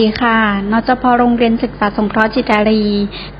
ดีค่ะ นจพโรงเรียนศึกษาสงเคราะห์จิตารี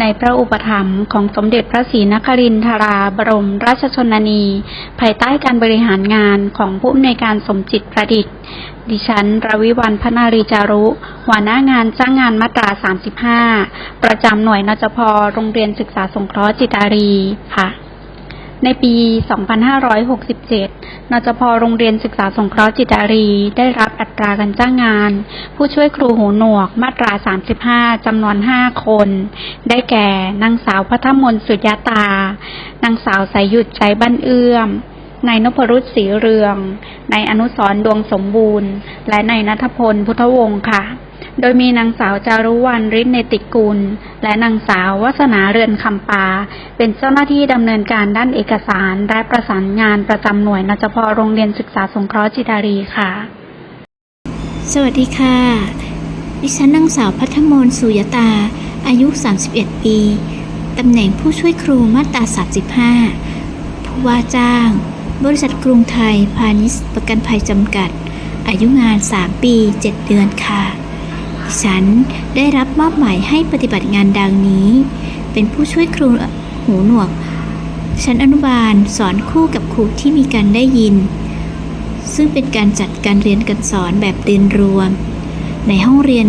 ในพระอุปถัมภ์ของสมเด็จพระศรีนครินทรา บรมราชชนนี ภายใต้การบริหารงานของผู้อำนวยการสมจิตประดิษฐ์ ดิฉันรวิวันพนารีจารุ หัวหน้างานจ้างงานมาตรา 35 ประจำหน่วยนจพโรงเรียนศึกษาสงเคราะห์จิตารีค่ะ ในปี 2567 นจพโรงเรียนศึกษาสงเคราะห์จิตารี ได้รับอัตราการจ้างงาน ผู้ช่วยครูหูหนวก มาตรา 35 จำนวน 5 คน ได้แก่ นางสาวพัทมนต์สุญญาตา นางสาวสายหยุดใจบ้านเอื้อม นายนพรุษศรีเรือง นายอนุสรดวงสมบูรณ์ และนายนัทพลพุทธวงศ์ค่ะ โดยมีนางสาวจารุวรรณฤทธิเนติกุล และนางสาววัสนาเรือนคำปา เป็นเจ้าหน้าที่ดำเนินการด้านเอกสาร และประสานงานประจำหน่วยนจพโรงเรียนศึกษาสงเคราะห์จิตารีค่ะ สวัสดีค่ะ ดิฉันนางสาวพัทมนสุยตา อายุ 31 ปีตำแหน่งผู้ช่วยครูมาตรา35 ผู้ว่าจ้าง บริษัทกรุงไทยพาณิชย์ประกันภัยจำกัด อายุงาน 3 ปี 7 เดือนค่ะ ฉันได้รับมอบหมายให้ปฏิบัติงานดังนี้ เป็นผู้ช่วยครูหูหนวก ชั้นอนุบาลสอนคู่กับครูที่มีการได้ยิน ซึ่งเป็นการจัดการเรียนการสอนแบบเรียนรวม ในห้องเรียน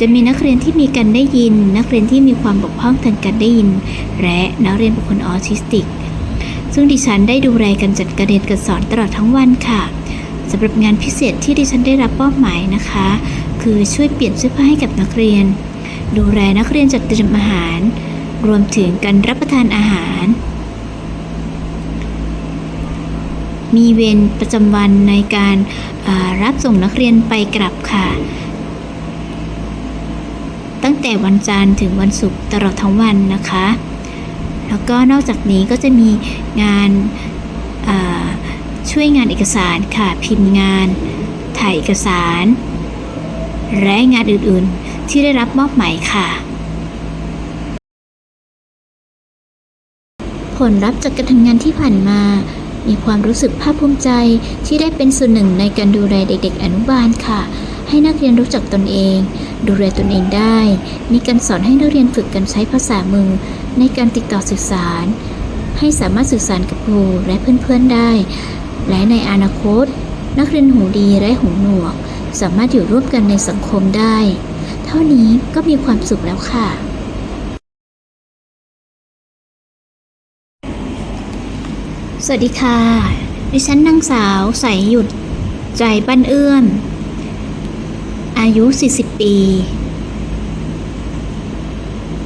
จะมีนักเรียนที่มีการได้ยิน นักเรียนที่มีความบกพร่องทางการได้ยิน และนักเรียนบุคคลออทิสติก ซึ่งดิฉันได้ดูแลการจัดการเรียนการสอนตลอดทั้งวันค่ะสำหรับงานพิเศษที่ดิฉันได้รับมอบหมายนะคะ คือช่วยเปลี่ยนเสื้อผ้าให้กับนักเรียน ดูแลนักเรียนจัดเตรียมอาหาร รวมถึงการรับประทานอาหาร มีเวรประจำวันในการารับส่งนักเรียนไปกลับค่ะ ตั้งแต่วันจันทร์ถึงวันศุกร์ตลอดทั้งวันนะคะ แล้วก็นอกจากนี้ก็จะมีงานาช่วยงานเอกสารค่ะ พิมพ์งาน ถ่ายเอกสาร และงานอื่นๆ ที่ได้รับมอบหมายค่ะ ผลลัพธ์จากการทำงานที่ผ่านมา มีความรู้สึกภาคภูมิใจที่ได้เป็นส่วนหนึ่งในการดูแลเด็กๆ อนุบาลค่ะ ให้นักเรียนรู้จักตนเอง ดูแลตนเองได้ มีการสอนให้นักเรียนฝึกการใช้ภาษามือในการติดต่อสื่อสาร ให้สามารถสื่อสารกับครูและเพื่อนๆได้ และในอนาคต นักเรียนหูดีและหูหนวก สามารถอยู่ร่วมกันในสังคมได้ เท่านี้ก็มีความสุขแล้วค่ะ สวัสดีค่ะ ดิฉันนางสาวใสหยุด ใจบ้นเอื้อมอายุ 40 ปี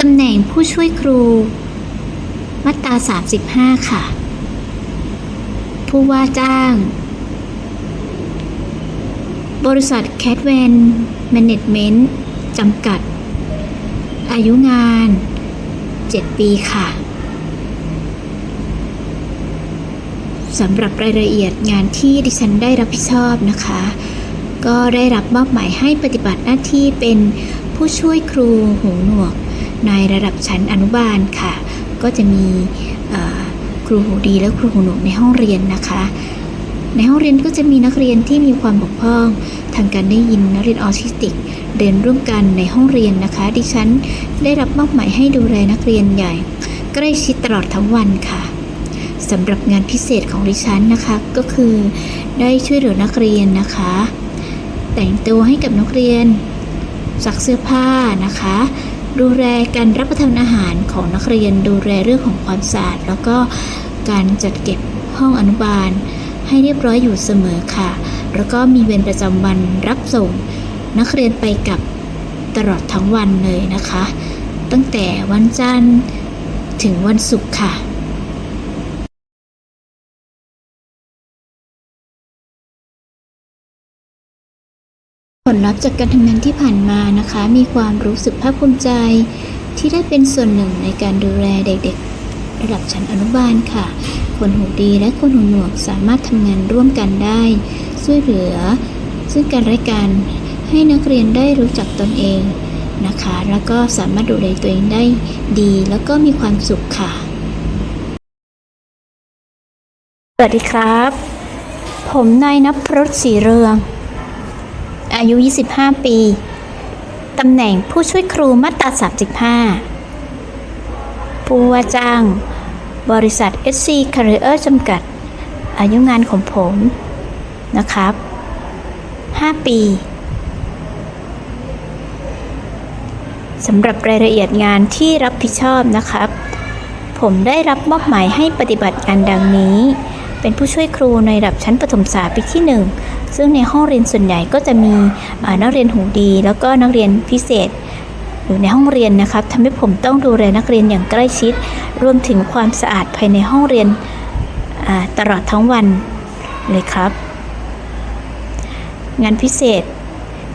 ตำแหน่งผู้ช่วยครู มาตรา 35 ค่ะ ผู้ว่าจ้าง บริษัทแคทแวนแมネจเมนต์จำกัด อายุงาน 7 ปีค่ะสำหรับรายละเอียดงานที่ดิฉันได้รับผิดชอบนะคะ ก็ได้รับมอบหมายให้ปฏิบัติหน้าที่เป็นผู้ช่วยครูหูหนวก ในระดับชั้นอนุบาลค่ะ ก็จะมีครูหูดีและครูหูหนวกในห้องเรียนนะคะ ในห้องเรียนก็จะมีนักเรียนที่มีความบกพร่องทางการได้ยินนักเรียนออทิสติกเดินร่วมกันในห้องเรียนนะคะ ดิฉันได้รับมอบหมายให้ดูแลนักเรียนใหญ่ ใกล้ชิดตลอดทั้งวันค่ะสำหรับงานพิเศษของดิฉันนะคะก็คือได้ช่วยเหลือนักเรียนนะคะ แต่งตัวให้กับนักเรียนซักเสื้อผ้านะคะ ดูแลการรับประทานอาหารของนักเรียนดูแลเรื่องของความสะอาด แล้วก็การจัดเก็บห้องอนุบาล ให้เรียบร้อยอยู่เสมอค่ะ แล้วก็มีเวรประจำวันรับส่งนักเรียนไปกับตลอดทั้งวันเลยนะคะ ตั้งแต่วันจันทร์ถึงวันศุกร์ค่ะผลลัพธ์จากการทำงานที่ผ่านมานะคะ มีความรู้สึกภาคภูมิใจ ที่ได้เป็นส่วนหนึ่งในการดูแลเด็กๆ ระดับชั้นอนุบาลค่ะ คนหูดีและคนหูหนวกสามารถทำงานร่วมกันได้ ช่วยเหลือ ซึ่งการรายการให้นักเรียนได้รู้จักตนเองนะคะ แล้วก็สามารถดูแลตัวเองได้ดี แล้วก็มีความสุขค่ะ สวัสดีครับ ผมนายนพรสศรีเรือง อายุ 25 ปี ตำแหน่งผู้ช่วยครูมาตรา 35 ผู้ว่าจ้าง บริษัท SC Career จำกัด อายุงานของผมนะครับ 5 ปีสำหรับรายละเอียดงานที่รับผิดชอบนะครับ ผมได้รับมอบหมายให้ปฏิบัติงานดังนี้ เป็นผู้ช่วยครูในระดับชั้นประถมศึกษาปีที่ 1 ซึ่งในห้องเรียนส่วนใหญ่ก็จะมีนักเรียนหูดี แล้วก็นักเรียนพิเศษ อยู่ในห้องเรียนนะครับทำให้ผมต้องดูแลนักเรียนอย่างใกล้ชิด รวมถึงความสะอาดภายในห้องเรียนตลอดทั้งวันเลยครับ งานพิเศษ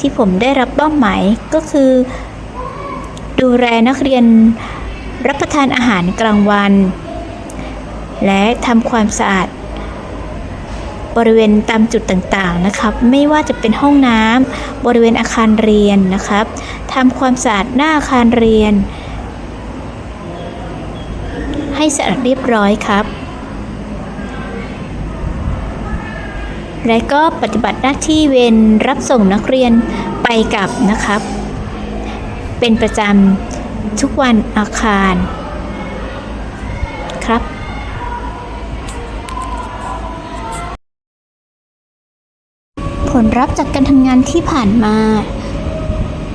ที่ผมได้รับมอบหมายก็คือ ดูแลนักเรียนรับประทานอาหารกลางวัน และทำความสะอาด บริเวณตามจุดต่างๆนะครับ ไม่ว่าจะเป็นห้องน้ำบริเวณอาคารเรียนนะครับทำความสะอาดหน้าอาคารเรียน ให้สะอาดเรียบร้อยครับ และก็ปฏิบัติหน้าที่เวรรับส่งนักเรียนไปกลับนะครับ เป็นประจำทุกวันอาคารครับ ผลลัพธ์จากการทำงานที่ผ่านมา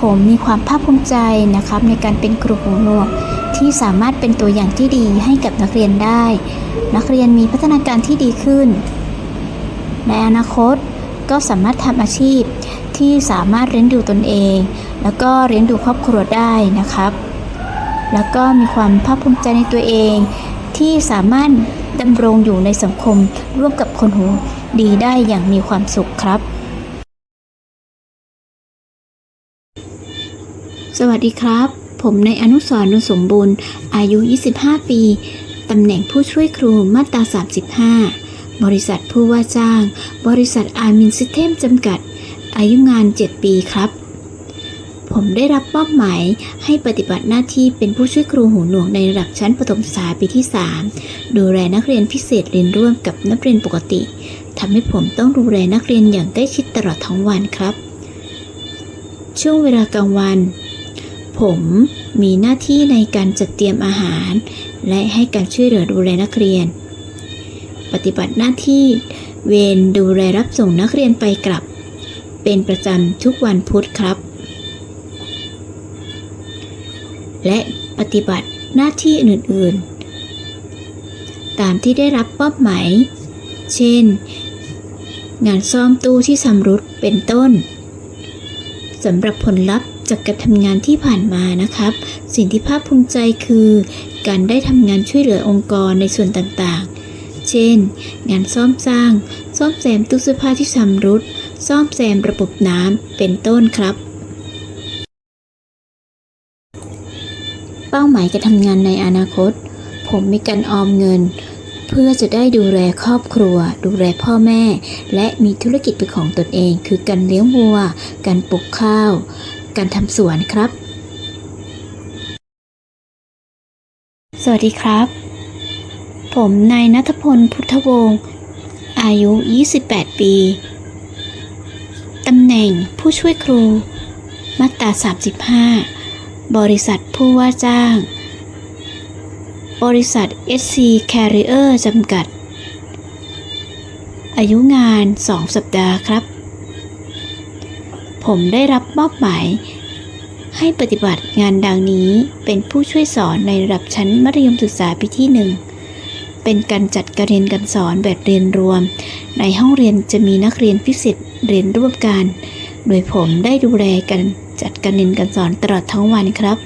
ผมมีความภาคภูมิใจนะครับ ในการเป็นครูหูหนวกที่สามารถเป็นตัวอย่างที่ดีให้กับนักเรียนได้ นักเรียนมีพัฒนาการที่ดีขึ้น ในอนาคตก็สามารถทำอาชีพที่สามารถเลี้ยงดูตนเอง แล้วก็เลี้ยงดูครอบครัวได้นะครับ แล้วก็มีความภาคภูมิใจในตัวเอง ที่สามารถดำรงอยู่ในสังคมร่วมกับคนหูดีได้อย่างมีความสุขครับ วัสดีครับ ผมในอนุสรนุสมบูรณ์ อายุ 25 ปี ตำแหน่งผู้ช่วยครูมาตรา 35 บริษัทผู้ว่าจ้าง บริษัทอามินซิสเทมจำกัด อายุงาน 7 ปีครับ ผมได้รับมอบหมายให้ปฏิบัติหน้าที่เป็นผู้ช่วยครูหูหนวกในระดับชั้นประถมศึกษาปีที่ 3 ดูแลนักเรียนพิเศษเรียนร่วมกับนักเรียนปกติทำให้ผมต้องดูแลนักเรียนอย่างใกล้ชิดตลอดทั้งวันครับช่วงเวลากลางวัน ผมมีหน้าที่ในการจัดเตรียมอาหาร และให้การช่วยเหลือดูแลนักเรียน ปฏิบัติหน้าที่เวรดูแลรับส่งนักเรียนไปกลับ เป็นประจำทุกวันพุธครับ และปฏิบัติหน้าที่อื่นๆ ตามที่ได้รับมอบหมายเช่น งานซ่อมตู้ที่สำรุดเป็นต้นสำหรับผลลัพธ์ จากการทำงานที่ผ่านมานะครับ สิ่งที่ภาคภูมิใจคือ การได้ทำงานช่วยเหลือองค์กรในส่วนต่างๆ เช่น งานซ่อมสร้าง ซ่อมแซมตู้เสื้อผ้าที่ชำรุด ซ่อมแซมระบบน้ำเป็นต้นครับ เป้าหมายการทำงานในอนาคต ผมมีการออมเงิน เพื่อจะได้ดูแลครอบครัว ดูแลพ่อแม่ และมีธุรกิจเป็นของตนเอง คือการเลี้ยงวัว การปลูกข้าว การทำสวนครับ สวัสดีครับ ผมนายนัทพลพุทธวงศ์อายุ 28 ปี ตำแหน่งผู้ช่วยครู มาตรา 35 บริษัทผู้ว่าจ้าง บริษัท SC Carrier จำกัด อายุงาน 2 สัปดาห์ครับ ผมได้รับมอบหมาย ให้ปฏิบัติงานดังนี้เป็นผู้ช่วยสอนในระดับชั้นมัธยมศึกษาปีที่หนึ่งเป็นการจัดการเรียนการสอนแบบเรียนรวม ในห้องเรียนจะมีนักเรียนพิเศษเรียนร่วมกัน โดยผมได้ดูแลการจัดการเรียนการสอนตลอดทั้งวันครับ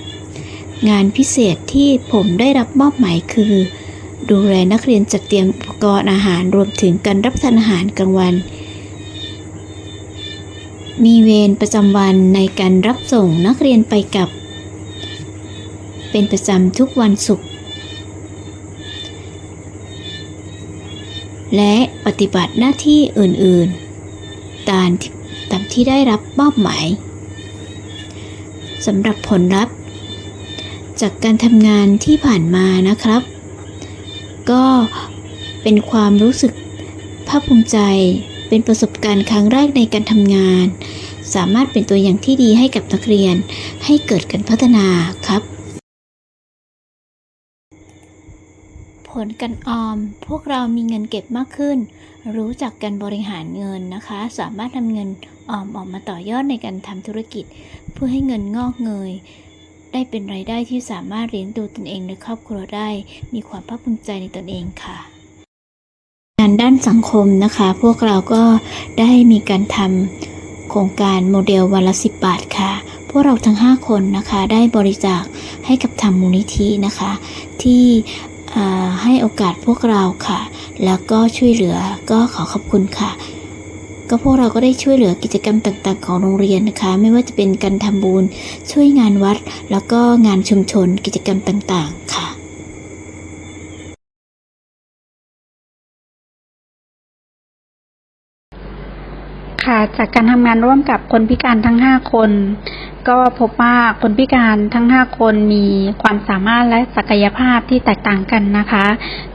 งานพิเศษที่ผมได้รับมอบหมายคือ ดูแลนักเรียนจัดเตรียมอุปกรณ์อาหารรวมถึงการรับประทานอาหารกลางวัน มีเวรประจำวันในการรับส่งนักเรียนไปกับ เป็นประจำทุกวันศุกร์และปฏิบัติหน้าที่อื่นๆ ตามตามที่ได้รับมอบหมายสำหรับผลลัพธ์ จากการทำงานที่ผ่านมานะครับ ก็เป็นความรู้สึกภาคภูมิใจ เป็นประสบการณ์ครั้งแรกในการทำงาน สามารถเป็นตัวอย่างที่ดีให้กับนักเรียน ให้เกิดการพัฒนาครับ ผลการออม พวกเรามีเงินเก็บมากขึ้น รู้จักการบริหารเงินนะคะ สามารถนำเงินออมออกมาต่อยอดในการทำธุรกิจ เพื่อให้เงินงอกเงยได้เป็นรายได้ที่สามารถเลี้ยงดูตนเองและครอบครัวได้ มีความภาคภูมิใจในตนเองค่ะานด้านสังคมนะคะ พวกเราก็ได้มีการทำโครงการโมเดลวันละสิบบาทค่ะ พวกเราทั้ง 5 คนนะคะได้บริจาคให้กับทางมูลนิธินะคะ ที่ให้โอกาสพวกเราค่ะ แล้วก็ช่วยเหลือก็ขอขอบคุณค่ะ ก็พวกเราก็ได้ช่วยเหลือกิจกรรมต่างๆ ของโรงเรียนนะคะ ไม่ว่าจะเป็นการทำบุญช่วยงานวัด แล้วก็งานชุมชนกิจกรรมต่างๆค่ะ ค่ะ จากการทำงานร่วมกับคนพิการทั้ง 5 คน ก็พบว่าคนพิการทั้ง 5 คนมีความสามารถและศักยภาพที่แตกต่างกันนะคะ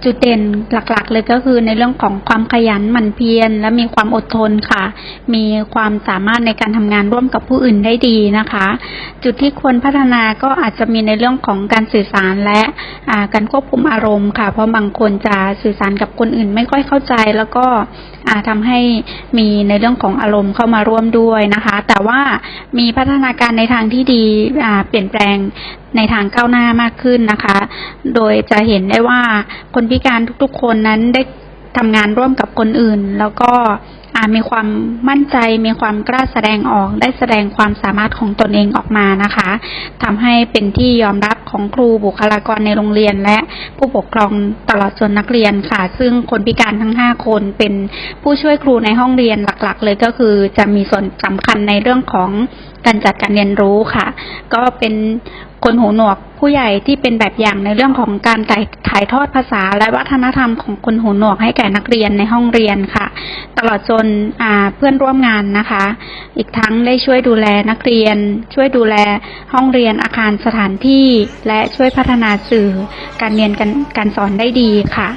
จุดเด่นหลักๆ เลยก็คือในเรื่องของความขยันหมั่นเพียรและมีความอดทนค่ะ มีความสามารถในการทำงานร่วมกับผู้อื่นได้ดีนะคะ จุดที่ควรพัฒนาก็อาจจะมีในเรื่องของการสื่อสารและการควบคุมอารมณ์ค่ะ เพราะบางคนจะสื่อสารกับคนอื่นไม่ค่อยเข้าใจ แล้วก็อ่าทำให้มีในเรื่องของอารมณ์เข้ามาร่วมด้วยนะคะ แต่ว่ามีพัฒนาการในทางที่ดีเปลี่ยนแปลงในทางก้าวหน้ามากขึ้นนะคะ โดยจะเห็นได้ว่าคนพิการทุกๆคนนั้นได้ทำงานร่วมกับคนอื่น แล้วก็ อามีความมั่นใจมีความกล้าแสดงออกได้แสดงความสามารถของตนเองออกมานะคะทำให้เป็นที่ยอมรับของครูบุคลากรในโรงเรียน และผู้ปกครองตลอดจนนักเรียนค่ะ ซึ่งคนพิการทั้ง 5 คนเป็นผู้ช่วยครูในห้องเรียนหลักๆ เลยก็คือจะมีส่วนสำคัญในเรื่องของการจัดการเรียนรู้ค่ะ ก็เป็น คนหูหนวกผู้ใหญ่ที่เป็นแบบอย่างในเรื่องของการถ่ายายทอดภาษา และวัฒนธรรมของคนหูหนวกให้แก่นักเรียนในห้องเรียนค่ะ ตลอดจนเพื่อนร่วมงานนะคะ อีกทั้งได้ช่วยดูแลนักเรียน ช่วยดูแลห้องเรียนอาคารสถานที่ และช่วยพัฒนาสื่อ การเรียนการการสอนได้ดีค่ะ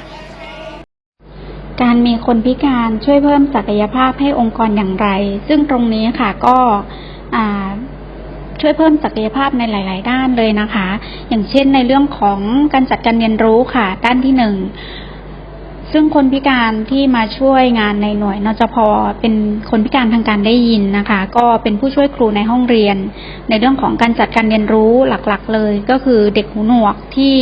การมีคนพิการช่วยเพิ่มศักยภาพให้องค์กรอย่างไร ซึ่งตรงนี้ค่ะก็ ช่วยเพิ่มศักยภาพในหลาย ๆ ด้านเลยนะคะ อย่างเช่นในเรื่องของการจัดการเรียนรู้ค่ะ ด้านที่หนึ่งซึ่งคนพิการที่มาช่วยงานในหน่วยนจพเป็นคนพิการทางการได้ยินนะคะ ก็เป็นผู้ช่วยครูในห้องเรียน ในเรื่องของการจัดการเรียนรู้หลักๆ เลย ก็คือเด็กหูหนวกที่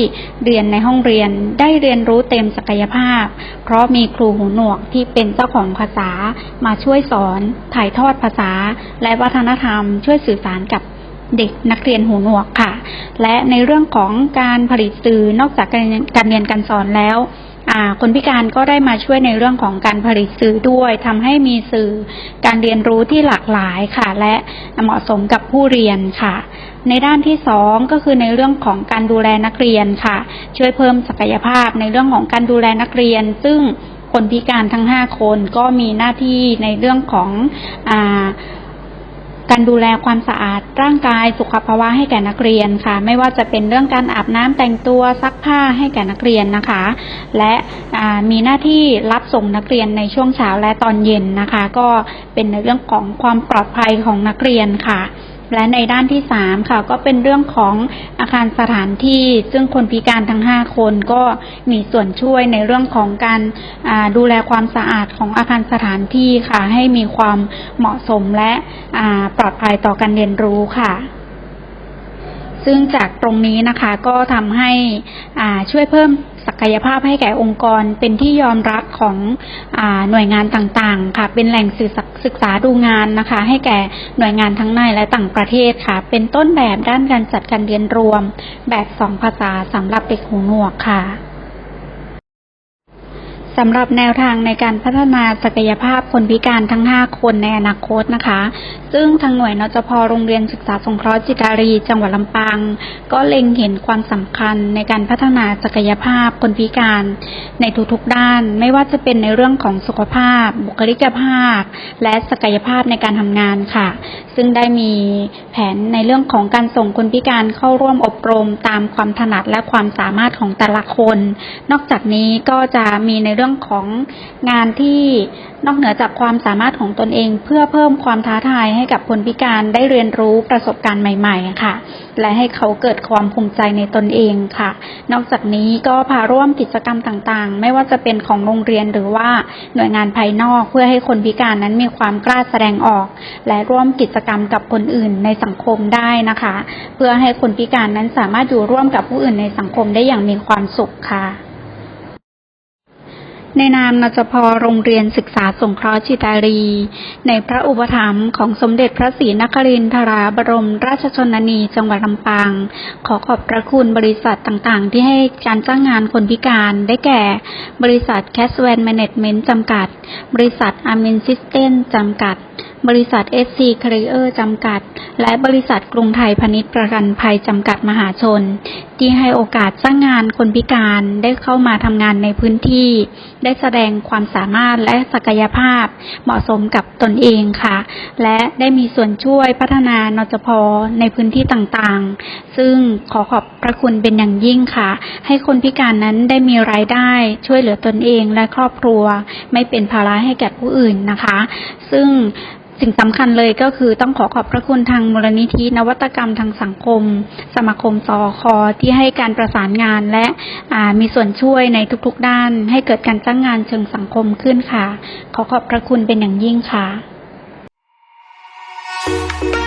เรียนในห้องเรียนได้เรียนรู้เต็มศักยภาพ เพราะมีครูหูหนวกที่เป็นเจ้าของภาษามาช่วยสอน ถ่ายทอดภาษา และวัฒนธรรม ช่วยสื่อสารกับ เด็กนักเรียนหูหนวกค่ะ และในเรื่องของการผลิตสื่อนอกจากการเรียนการสอนแล้วคนพิการก็ได้มาช่วยในเรื่องของการผลิตสื่อด้วยทำให้มีสื่อการเรียนรู้ที่หลากหลายค่ะ และเหมาะสมกับผู้เรียนค่ะ ในด้านที่สองก็คือในเรื่องของการดูแลนักเรียนค่ะ ช่วยเพิ่มศักยภาพในเรื่องของการดูแลนักเรียน ซึ่งคนพิการทั้งห้าคนก็มีหน้าที่ในเรื่องของอา การดูแลความสะอาดร่างกายสุขภาวะให้แก่นักเรียนค่ะ ไม่ว่าจะเป็นเรื่องการอาบน้ำแต่งตัวซักผ้าให้แก่นักเรียนนะคะ และมีหน้าที่รับส่งนักเรียนในช่วงเช้าและตอนเย็นนะคะ ก็เป็นในเรื่องของความปลอดภัยของนักเรียนค่ะ และในด้านที่สามค่ะก็เป็นเรื่องของอาคารสถานที่ ซึ่งคนพิการทั้งห้าคนก็มีส่วนช่วยในเรื่องของการดูแลความสะอาดของอาคารสถานที่ค่ะ ให้มีความเหมาะสมและปลอดภัยต่อการเรียนรู้ค่ะ ซึ่งจากตรงนี้นะคะก็ทำให้ช่วยเพิ่ม ศักยภาพให้แก่องค์กร เป็นที่ยอมรับของอหน่วยงานต่างๆ ค่ะ เป็นแหล่งศศึกษาดูงานนะคะ ให้แก่หน่วยงานทั้งในและต่างประเทศค่ะ เป็นต้นแบบด้านการจัดการเรียนรวม แบบสองภาษาสำหรับเด็กหูหนวกค่ะ สำหรับแนวทางในการพัฒนาศักยภาพคนพิการทั้ง 5 คนในอนาคตนะคะ ซึ่งทางหน่วยนจพโรงเรียนศึกษาสงเคราะห์จิตารี จังหวัดลำปาง ก็เล็งเห็นความสำคัญในการพัฒนาศักยภาพคนพิการในทุกๆด้าน ไม่ว่าจะเป็นในเรื่องของสุขภาพ บุคลิกภาพ และศักยภาพในการทำงานค่ะ ซึ่งได้มีแผนในเรื่องของการส่งคนพิการเข้าร่วมอบรมตามความถนัดและความสามารถของแต่ละคน นอกจากนี้ก็จะมีในเรื่องรื่องของงานที่นอกเหนือจากความสามารถของตนเอง เพื่อเพิ่มความท้าทายให้กับคนพิการได้เรียนรู้ประสบการณ์ใหม่ ๆ ค่ะ และให้เขาเกิดความภูมิใจในตนเองค่ะ นอกจากนี้ก็พาร่วมกิจกรรมต่างๆ ไม่ว่าจะเป็นของโรงเรียนหรือว่าหน่วยงานภายนอกเพื่อให้คนพิการนั้นมีความกล้าแสดงออก และร่วมกิจกรรมกับคนอื่นในสังคมได้นะคะ เพื่อให้คนพิการนั้นสามารถอยู่ร่วมกับผู้อื่นในสังคมได้อย่างมีความสุขค่ะ ในนามนจพโรงเรียนศึกษาสงเคราะห์จิตารี ในพระอุปถัมภ์ของสมเด็จพระศรีนครินทราบรมราชชนนีจังหวัดลำปาง ขอขอบพระคุณบริษัทต่างๆ ที่ให้การจ้างงานคนพิการได้แก่ บริษัท c a s w a n Management จำกัด บริษัท Amin System จำกัด บริษัท SC Carrier จำกัด และบริษัทกรุงไทยพาณิชย์ประกันภัยจำกัดมหาชน ที่ให้โอกาสจ้างงานคนพิการได้เข้ามาทำงานในพื้นที่ได้แสดงความสามารถและศักยภาพเหมาะสมกับตนเองค่ะ และได้มีส่วนช่วยพัฒนานจพในพื้นที่ต่างๆ ซึ่งขอขอบพระคุณเป็นอย่างยิ่งค่ะ ให้คนพิการนั้นได้มีรายได้ช่วยเหลือตนเองและครอบครัว ไม่เป็นภาระให้แก่ผู้อื่นนะคะ ซึ่ง สิ่งสำคัญเลยก็คือต้องขอขอบพระคุณทางมูลนิธินวัตกรรมทางสังคม สมาคมสอคอที่ให้การประสานงานและมีส่วนช่วยในทุกๆด้าน ให้เกิดการสร้างงานเชิงสังคมขึ้นค่ะ ขอขอบพระคุณเป็นอย่างยิ่งค่ะ